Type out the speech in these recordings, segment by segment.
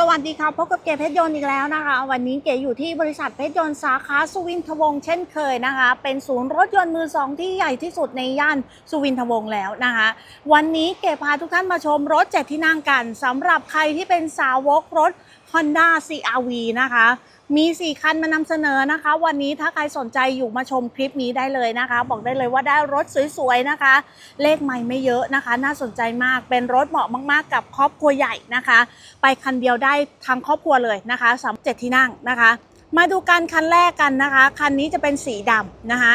สวัสดีค่ะพบกับเก๋เพชรยนต์อีกแล้วนะคะ วันนี้เก๋อยู่ที่บริษัทเพชรยนต์สาขาสุวินทวงศ์เช่นเคยนะคะ เป็นศูนย์รถยนต์มือสองที่ใหญ่ที่สุดในย่านสุวินทวงศ์แล้วนะคะ วันนี้เก๋พาทุกท่านมาชมรถเจ็ดที่นั่งกันสำหรับใครที่เป็นสาวกรถ Honda CRV นะคะ มี 4 คันมานำเสนอนะคะ วันนี้ถ้าใครสนใจอยู่มาชมคลิปนี้ได้เลยนะคะ บอกได้เลยว่าได้รถสวยๆนะคะ เลขไม่ไม่เยอะนะคะ น่าสนใจมากเป็นรถเหมาะมากๆ กับครอบครัวใหญ่นะคะ ไปคันเดียวได้ทั้งครอบครัวเลยนะคะสำเจ็ดที่นั่งนะคะมาดูกันคันแรกกันนะคะ คันนี้จะเป็นสีดำนะคะ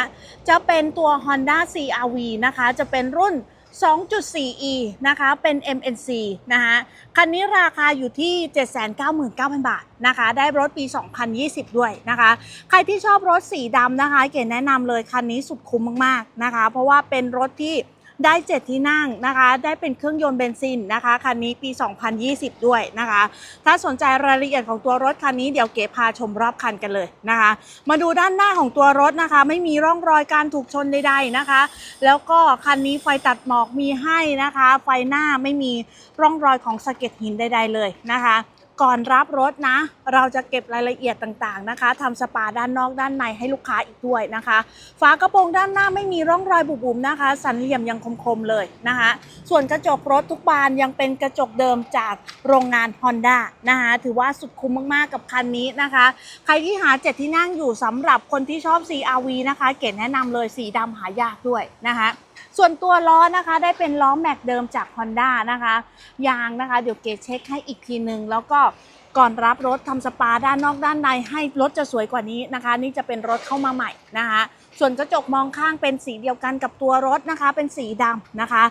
จะเป็นตัว Honda CRV นะคะ จะเป็นรุ่น 2.4e นะคะ เป็น MNC นะคะคันนี้ราคาอยู่ที่ 799,000 บาทนะคะ ได้รถปี 2020 ด้วยนะคะ ใครที่ชอบรถสีดำนะคะ เก๋แนะนำเลยคันนี้สุดคุ้มมากๆนะคะ เพราะว่าเป็นรถที่ ได้ 7 ที่นั่งนะคะ ได้เป็นเครื่องยนต์เบนซินนะคะคันนี้ปี 2020 ด้วยนะคะ ถ้าสนใจรายละเอียดของตัวรถคันนี้เดี๋ยวเก๋พาชมรอบคันกันเลยนะคะ มาดูด้านหน้าของตัวรถนะคะ ไม่มีร่องรอยการถูกชนใดๆนะคะ แล้วก็คันนี้ไฟตัดหมอกมีให้นะคะ ไฟหน้าไม่มีร่องรอยของสะเก็ดหินใดๆเลยนะคะ ก่อนรับรถนะ เราจะเก็บรายละเอียดต่างๆนะคะทำสปาด้านนอกด้านในให้ลูกค้าอีกด้วยนะคะ ฝากระโปรงด้านหน้าไม่มีร่องรอยบุบๆนะคะ สันเหลี่ยมยังคมๆเลยนะคะ ส่วนกระจกรถทุกบานยังเป็นกระจกเดิมจากโรงงาน Honda นะคะถือว่าสุดคุ้มมากๆกับคันนี้นะคะ ใครที่หาเจ็ดที่นั่งอยู่สำหรับคนที่ชอบ CRV นะคะ เก๋แนะนำเลยสีดำหายากด้วยนะคะ ส่วนตัวล้อนะคะได้เป็นล้อแม็กเดิมจาก Honda นะคะยางนะคะเดี๋ยวเกเช็คให้อีกทีนึง แล้วก็ก่อนรับรถทำสปาด้านนอกด้านในให้รถจะสวยกว่านี้นะคะ นี่จะเป็นรถเข้ามาใหม่นะคะ ส่วนกระจกมองข้างเป็นสีเดียวกันกับตัวรถนะคะ เป็นสีดำนะคะ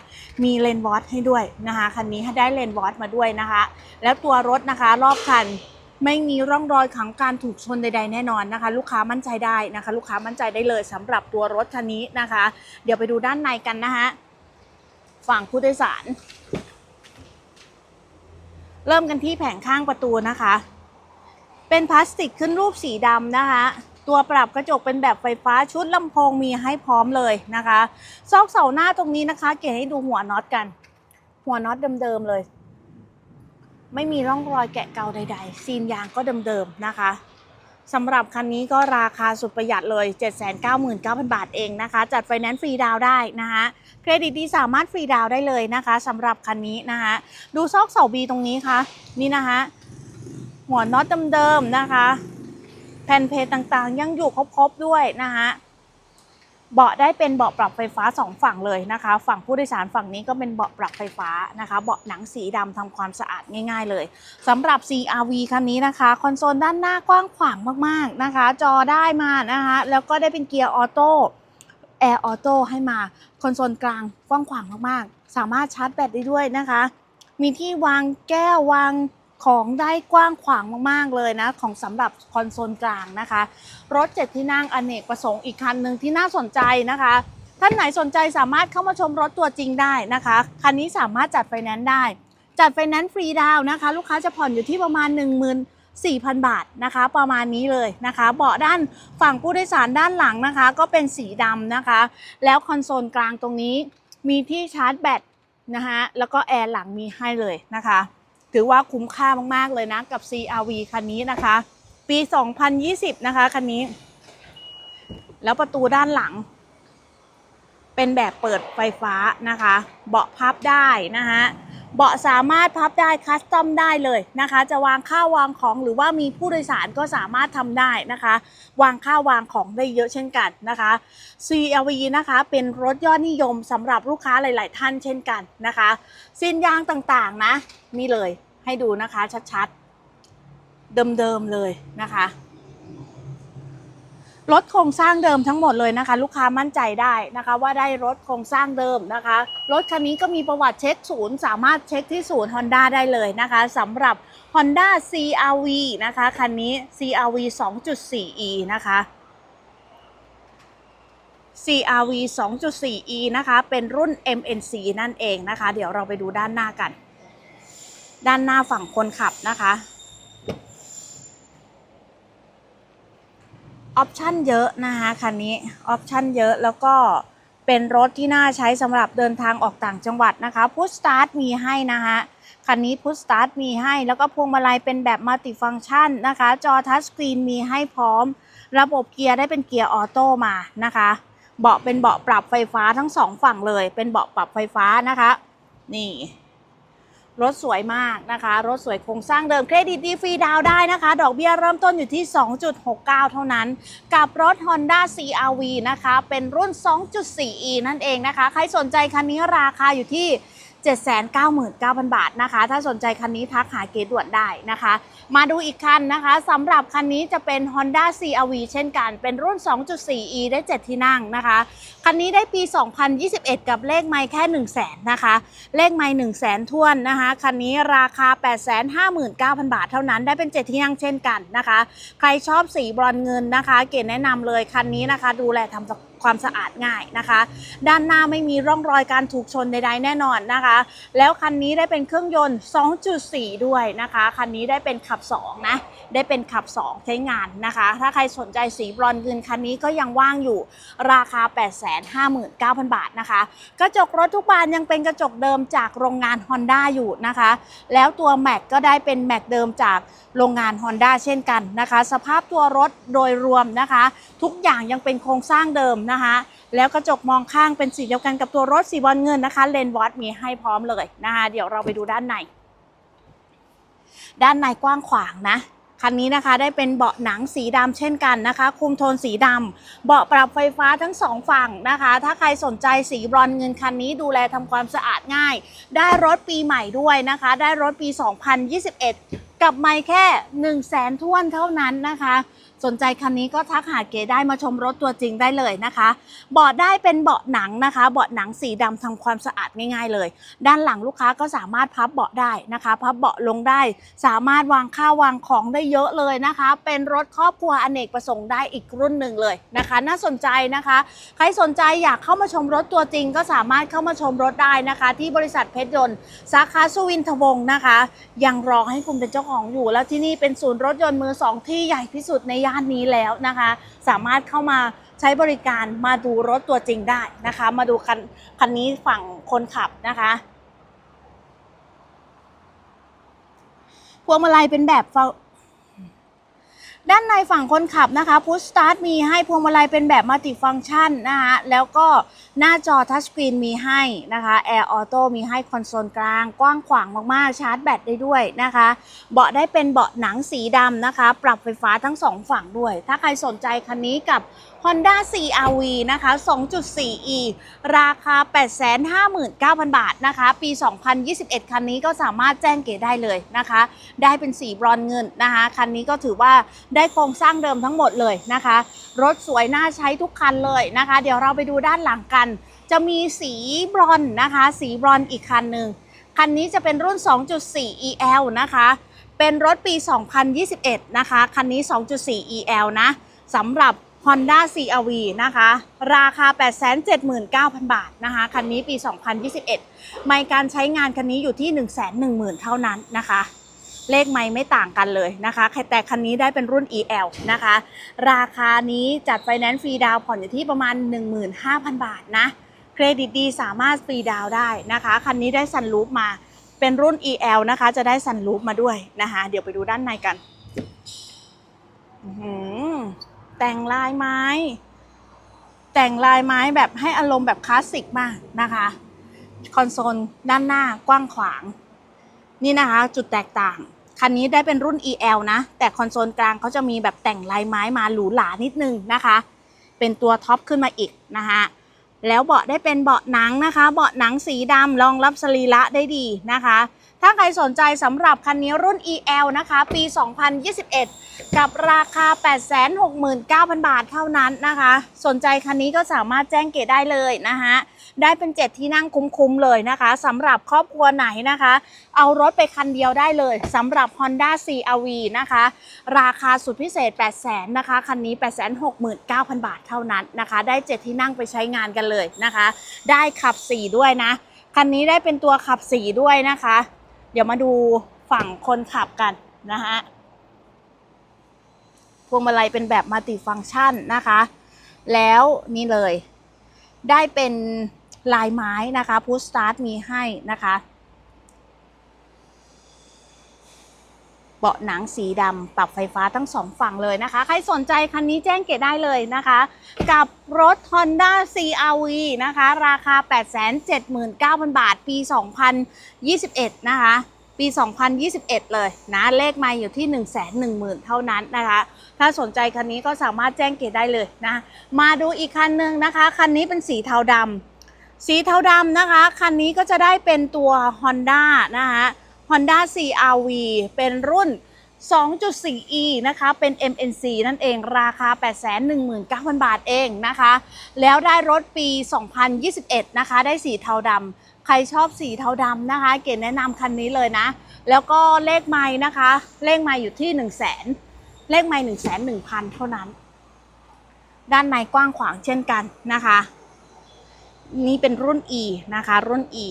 มีเลนวอตให้ด้วยนะคะคันนี้ให้ได้เลนวอตมาด้วยนะคะ แล้วตัวรถนะคะรอบคัน ไม่มีร่องรอยของการถูกชนใด ๆ แน่นอนนะคะ ลูกค้ามั่นใจได้นะคะ ลูกค้ามั่นใจได้เลยสำหรับตัวรถคันนี้นะคะ เดี๋ยวไปดูด้านในกันนะคะฝั่งผู้โดยสาร เริ่มกันที่แผงข้างประตูนะคะ เป็นพลาสติกขึ้นรูปสีดำนะคะ ตัวปรับกระจกเป็นแบบไฟฟ้าชุดลำโพงมีให้พร้อมเลยนะคะ ซอกเสาหน้าตรงนี้นะคะ เก๋ให้ดูหัวน็อตกัน หัวน็อตเดิมๆเลย ไม่มีร่องรอยแกะเกาใด ๆ ซีนยางก็เดิมๆนะคะสำหรับคันนี้ก็ราคาสุดประหยัดเลย 799,000 บาทเองนะคะ จัดไฟแนนซ์ฟรีดาวได้นะคะเครดิตดีสามารถฟรีดาวได้เลยนะคะสำหรับคันนี้นะคะดูซอกเสาบีตรงนี้ค่ะนี่นะคะหัวน็อตเดิมๆนะคะ แผ่นเพจต่างๆ ยังอยู่ครบๆด้วยนะคะ เบาะได้เป็นเบาะปรับไฟฟ้าสองฝั่งเลยนะคะ ฝั่งผู้โดยสารฝั่งนี้ก็เป็นเบาะปรับไฟฟ้านะคะ เบาะหนังสีดำทำความสะอาดง่าย ๆ เลยสำหรับ CRV คันนี้นะคะ คอนโซลด้านหน้ากว้างขวางมากๆนะคะ จอได้มานะคะ แล้วก็ได้เป็นเกียร์ออโต้แอร์ออโต้ให้มา คอนโซลกลางกว้างขวางมากๆ สามารถชาร์จแบตได้ด้วยนะคะ มีที่วางแก้ววาง ของได้กว้างขวางมากๆเลยนะ ของสำหรับคอนโซลกลางนะคะ รถเจ็ดที่นั่งอเนกประสงค์อีกคันหนึ่งที่น่าสนใจนะคะ ท่านไหนสนใจสามารถเข้ามาชมรถตัวจริงได้นะคะ คันนี้สามารถจัดไฟแนนซ์ได้ จัดไฟแนนซ์ฟรีดาวน์นะคะ ลูกค้าจะผ่อนอยู่ที่ประมาณ1 4,000 บาทนะคะ ประมาณนี้เลยนะคะ เบาะด้านฝั่งผู้โดยสารด้านหลังนะคะ ก็เป็นสีดำนะคะ แล้วคอนโซลกลางตรงนี้มีที่ชาร์จแบตนะคะแล้วก็แอร์หลังมีให้เลยนะคะ ถือว่าคุ้มค่ามาก ๆ เลยนะ กับ CRV คันนี้นะคะ ปี 2020 นะคะ คันนี้ แล้วประตูด้านหลัง เป็นแบบเปิดไฟฟ้านะคะ เบาะพับได้นะคะ เบาะสามารถพับได้คัสตอมได้เลยนะคะ จะวางข้าววางของหรือว่ามีผู้โดยสารก็สามารถทำได้นะคะ วางข้าววางของได้เยอะเช่นกันนะคะ CRV นะคะเป็นรถยอดนิยมสำหรับลูกค้าหลาย ๆ ท่านเช่นกันนะคะสินยางต่างๆนะนี่เลยให้ดูนะคะชัดๆ เดิมๆเลยนะคะ รถโครงสร้างเดิมทั้งหมดเลยนะคะ ลูกค้ามั่นใจได้นะคะ ว่าได้รถโครงสร้างเดิมนะคะรถคันนี้ก็มีประวัติเช็คศูนย์สามารถเช็คที่ศูนย์ Honda ได้เลยนะคะสำหรับ Honda CRV นะคะคันนี้ CRV 2.4e นะคะ CRV 2.4e นะคะเป็นรุ่น MNC นั่นเองนะคะ เดี๋ยวเราไปดูด้านหน้ากัน ด้านหน้าฝั่งคนขับนะคะ ออปชั่นเยอะนะคะคันนี้ออปชั่นเยอะแล้วก็เป็นรถที่น่าใช้สำหรับเดินทางออกต่างจังหวัดนะคะพุชสตาร์ทมีให้นะคะคันนี้พุ s สตาร์ทมีให้ แล้วก็พวงมาลัยเป็นแบบมัลติฟัง c t ชันนะคะ จอทัชสกรีนมีให้พร้อม ระบบเกียร์ได้เป็นเกียร์ออโต้มานะคะ เบาะเป็นเบาะปรับไฟฟ้าทั้งสองฝั่งเลย เป็นเบาะปรับไฟฟ้านะคะ นี่ รถสวยมากนะคะ รถสวยโครงสร้างเดิมเครดิตดีฟรีดาวได้นะคะ ดอกเบี้ยเริ่มต้นอยู่ที่ 2.69 เท่านั้น กับรถ Honda CRV นะคะ เป็นรุ่น 2.4e นั่นเองนะคะ ใครสนใจคันนี้ราคาอยู่ที่ 799,000 บาทนะคะ ถ้าสนใจคันนี้ทักหาเกด่วนได้นะคะ มาดูอีกคันนะคะสำหรับคันนี้จะเป็น Honda CRV เช่นกัน เป็นรุ่น 2.4e ได้ 7 ที่นั่งนะคะ คันนี้ได้ปี 2021 กับเลขไมล์แค่ 1 0 0 0 0แสนนะคะ เลขไมล์1 0 0 0 0แสนทวนนะคะ คันนี้ราคา 859,000 บาทเท่านั้นได้เป็น 7 ที่นั่งเช่นกันนะคะ ใครชอบสีบรอนเงินนะคะ เกดแนะนำเลยคันนี้นะคะ ดูแลทำ ความสะอาดง่ายนะคะ ด้านหน้าไม่มีร่องรอยการถูกชนใดๆแน่นอนนะคะ แล้วคันนี้ได้เป็นเครื่องยนต์ 2.4 ด้วยนะคะ คันนี้ได้เป็นขับ 2 นะ ได้เป็นขับ 2 ใช้งานนะคะ ถ้าใครสนใจสีบรอนซ์เงินคันนี้ก็ยังว่างอยู่ราคา 859,000 บาทนะคะ กระจกรถทุกบานยังเป็นกระจกเดิมจากโรงงาน Honda อยู่นะคะ แล้วตัวแม็กก็ได้เป็นแม็กเดิมจากโรงงาน Honda เช่นกันนะคะ สภาพตัวรถโดยรวมนะคะ ทุกอย่างยังเป็นโครงสร้างเดิมนะคะ แล้วกระจกมองข้างเป็นสีเดียวกันกับตัวรถสีบอลเงินนะคะเลนวอตมีให้พร้อมเลยนะคะเดี๋ยวเราไปดูด้านใน ด้านในกว้างขวางนะคันนี้นะคะได้เป็นเบาะหนังสีดำเช่นกันนะคะ คุมโทนสีดำเบาะปรับไฟฟ้าทั้งสองฝั่งนะคะ ถ้าใครสนใจสีบรอนเงินคันนี้ดูแลทำความสะอาดง่าย ได้รถปีใหม่ด้วยนะคะ ได้รถปี 2021 กับไม่แค่ 1 0 0 0 0แสนท่วนเท่านั้นนะคะ สนใจคันนี้ก็ทักหาเก๋ได้มาชมรถตัวจริงได้เลยนะคะ เบาะได้เป็นเบาะหนังนะคะ เบาะหนังสีดำทำความสะอาดง่าย ๆ เลย ด้านหลังลูกค้าก็สามารถพับเบาะได้นะคะ พับเบาะลงได้ สามารถวางข้าววางของได้เยอะเลยนะคะ เป็นรถครอบครัวอเนกประสงค์ได้อีกรุ่นหนึ่งเลยนะคะ น่าสนใจนะคะ ใครสนใจอยากเข้ามาชมรถตัวจริง ก็สามารถเข้ามาชมรถได้นะคะ ที่บริษัทเพชรยนต์สาขาสุวินทวงศ์นะคะ ยังรอให้คุณเป็นเจ้าของอยู่ แล้วที่นี่เป็นศูนย์รถยนต์มือสองที่ใหญ่ที่สุดในยานนี้แล้วนะคะ สามารถเข้ามาใช้บริการมาดูรถตัวจริงได้นะคะ มาดูคันคันนี้ฝั่งคนขับนะคะพวงมาลัยเป็นแบบ ด้านในฝั่งคนขับนะคะพุ s สตาร์ทมีให้พวงมาลัยเป็นแบบมัลติฟังชันนะคะแล้วก็หน้าจอทัชสกรีนมีให้นะคะแอร์ออโต้มีให้คอนโซลกลางกว้างขวางมากๆ ชาร์จแบตได้ด้วยนะคะ เบาะได้เป็นเบาะหนังสีดำนะคะ ปรับไฟฟ้าทั้งสองฝั่งด้วย ถ้าใครสนใจคันนี้กับ Honda CRV นะคะ 2.4e ราคา 859,000 บาทนะคะ ปี 2021 คันนี้ก็สามารถแจ้งเก๋ได้เลยนะคะ ได้เป็นสีบรอนเงินนะคะ คันนี้ก็ถือว่าได้โครงสร้างเดิมทั้งหมดเลยนะคะ รถสวยน่าใช้ทุกคันเลยนะคะ เดี๋ยวเราไปดูด้านหลังกัน จะมีสีบรอนนะคะ สีบรอนอีกคันหนึ่งคันนี้จะเป็นรุ่น 2.4 EL นะคะ เป็นรถปี 2021 นะคะ คันนี้ 2.4 EL นะสำหรับ Honda CRV นะคะ ราคา 879,000 บาทนะคะ คันนี้ปี 2021 ไม่การใช้งานคันนี้อยู่ที่ 110,000 เท่านั้นนะคะ เลขไม่ไม่ต่างกันเลยนะคะ แต่คันนี้ได้เป็นรุ่น EL นะคะ ราคานี้จัดไฟแนนซ์ฟรีดาวผ่อนอยู่ที่ประมาณ 15,000 บาทนะ เครดิตดีสามารถฟรีดาวได้นะคะ คันนี้ได้ซันรูฟมา เป็นรุ่น EL นะคะ จะได้ซันรูฟมาด้วยนะคะ เดี๋ยวไปดูด้านในกัน อื้อหือ แต่งลายไม้ แต่งลายไม้แบบให้อารมณ์แบบคลาสสิกมากนะคะ คอนโซลด้านหน้ากว้างขวาง นี่นะคะ จุดแตกต่าง คันนี้ได้เป็นรุ่น EL นะ แต่คอนโซลกลางเขาจะมีแบบแต่งลายไม้มาหรูหรานิดนึงนะคะ เป็นตัวท็อปขึ้นมาอีกนะคะแล้วเบาะได้เป็นเบาะหนังนะคะ เบาะหนังสีดำรองรับสรีระได้ดีนะคะ ถ้าใครสนใจสำหรับคันนี้รุ่น EL นะคะ ปี 2021 กับราคา 869,000 บาทเท่านั้นนะคะ สนใจคันนี้ก็สามารถแจ้งเกตได้เลยนะคะได้เป็น 7 ที่นั่งคุ้มๆเลยนะคะสำหรับครอบครัวไหนนะคะ เอารถไปคันเดียวได้เลยสำหรับ Honda CRV นะคะ ราคาสุดพิเศษ 800,000นะคะ คันนี้ 869,000 บาทเท่านั้นนะคะ ได้ 7 ที่นั่งไปใช้งานกันเลยนะคะ ได้ขับ 4 ด้วยนะ คันนี้ได้เป็นตัวขับ 4 ด้วยนะคะ เดี๋ยวมาดูฝั่งคนขับกันนะฮะพวงมาลัยเป็นแบบมัลติฟังก์ชันนะคะ แล้วนี่เลย ได้เป็นลายไม้นะคะพุชสตาร์ทมีให้นะคะ เบาะหนังสีดำปรับไฟฟ้าทั้งสองฝั่งเลยนะคะ ใครสนใจคันนี้แจ้งเกดได้เลยนะคะ กับรถ Honda CRV นะคะ ราคา 879,000 บาท ปี 2021 นะคะ ปี 2021 เลยนะ เลขไมาอยู่ที่ 110,000 เท่านั้นนะคะ ถ้าสนใจคันนี้ก็สามารถแจ้งเกดได้เลยนะ มาดูอีกคันหนึ่งนะคะ คันนี้เป็นสีเทาดำสีเทาดำนะคะ คันนี้ก็จะได้เป็นตัว Honda นะคะ Honda CRV เป็นรุ่น 2.4e นะคะ เป็น MNC นั่นเอง ราคา 819,000 บาทเองนะคะ แล้วได้รถปี 2021 นะคะ ได้สีเทาดำ ใครชอบสีเทาดำนะคะ เก๋แนะนำคันนี้เลยนะ แล้วก็เลขไม้นะคะ เลขไม้อยู่ที่ 1 0 0 0 0แสนเลขไม้1 1 0 0 0 0เท่านั้น ด้านในกว้างขวางเช่นกันนะคะ นี่เป็นรุ่น E นะคะ รุ่น E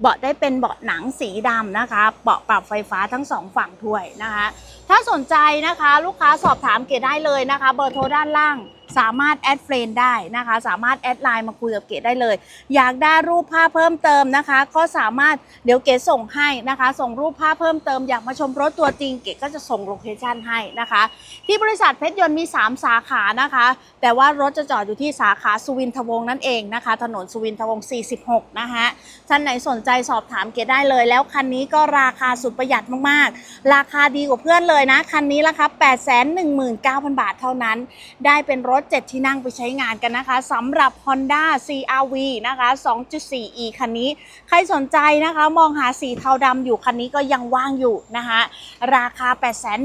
เบาะได้เป็นเบาะหนังสีดำนะคะ เบาะปรับไฟฟ้าทั้งสองฝั่งถ้วยนะคะ ถ้าสนใจนะคะ ลูกค้าสอบถามเกดได้เลยนะคะ เบอร์โทรด้านล่าง สามารถแอดเฟรนได้นะคะ สามารถแอดไลน์มาคุยกับเกดได้เลย อยากได้รูปภาพเพิ่มเติมนะคะ ก็สามารถเดี๋ยวเกดส่งให้นะคะ ส่งรูปภาพเพิ่มเติมอยากมาชมรถตัวจริงเกดก็จะส่งโลเคชั่นให้นะคะ ที่บริษัทเพชรยนต์มี 3 สาขานะคะ แต่ว่ารถจะจอดอยู่ที่สาขาสุวินทวงศ์นั่นเองนะคะ ถนนสุวินทวงศ์46 นะคะท่านไหนสนใจสอบถามเกดได้เลย แล้วคันนี้ก็ราคาสุดประหยัดมากๆ ราคาดีกว่าเพื่อนเลยนะคันนี้ราคา819,000 บาทเท่านั้น ได้เป็นรถ7 ที่นั่งไปใช้งานกันนะคะสำหรับ Honda CRV นะคะ 2.4e คันนี้ ใครสนใจนะคะมองหาสีเทาดำอยู่คันนี้ก็ยังว่างอยู่นะคะราคา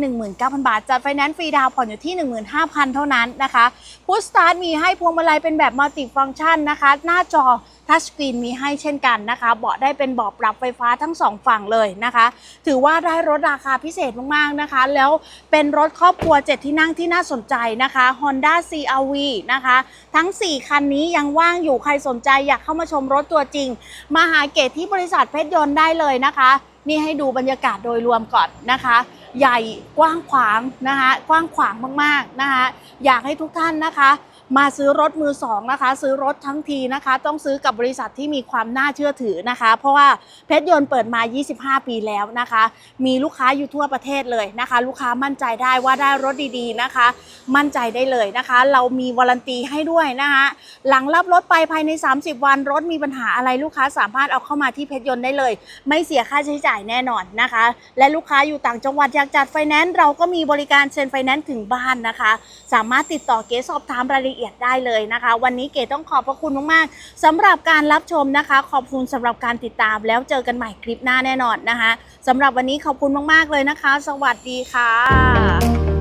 819,000 บาทจัดไฟแนนซ์ฟรีดาวน์ผ่อนอยู่ที่ 15,000 เท่านั้นนะคะพุทสตาร์ทมีให้พวงมาลัยเป็นแบบมัลติฟังก์ชันนะคะ หน้าจอ ทัชสกรีนมีให้เช่นกันนะคะ เบาะได้เป็นเบาะปรับไฟฟ้าทั้งสองฝั่งเลยนะคะ ถือว่าได้รถราคาพิเศษมากๆนะคะ แล้วเป็นรถครอบครัว 7 ที่นั่งที่น่าสนใจนะคะ Honda CRV นะคะ ทั้ง 4 คันนี้ยังว่างอยู่ใครสนใจอยากเข้ามาชมรถตัวจริง มาหาเกตที่บริษัทเพชรยนต์ได้เลยนะคะ นี่ให้ดูบรรยากาศโดยรวมก่อนนะคะใหญ่กว้างขวางนะคะกว้างขวางมากๆนะคะอยากให้ทุกท่านนะคะ มาซื้อรถมือสองนะคะ ซื้อรถทั้งทีนะคะ ต้องซื้อกับบริษัทที่มีความน่าเชื่อถือนะคะ เพราะว่าเพชรยนต์เปิดมา 25 ปีแล้วนะคะ มีลูกค้าอยู่ทั่วประเทศเลยนะคะ ลูกค้ามั่นใจได้ว่าได้รถดีๆนะคะ มั่นใจได้เลยนะคะ เรามีวารันตีให้ด้วยนะคะหลังรับรถไปภายใน 30 วัน รถมีปัญหาอะไรลูกค้าสามารถเอาเข้ามาที่เพชรยนต์ได้เลย ไม่เสียค่าใช้จ่ายแน่นอนนะคะ และลูกค้าอยู่ต่างจังหวัดอยากจัดไฟแนนซ์เราก็มีบริการเซ็นไฟแนนซ์ถึงบ้านนะคะ สามารถติดต่อเก๋สอบถามรายละเอียดได้เลยนะคะ วันนี้เก๋ต้องขอบพระคุณมากๆสำหรับการรับชมนะคะ ขอบคุณสำหรับการติดตามแล้วเจอกันใหม่คลิปหน้าแน่นอนนะคะสำหรับวันนี้ขอบคุณมากๆเลยนะคะ สวัสดีค่ะ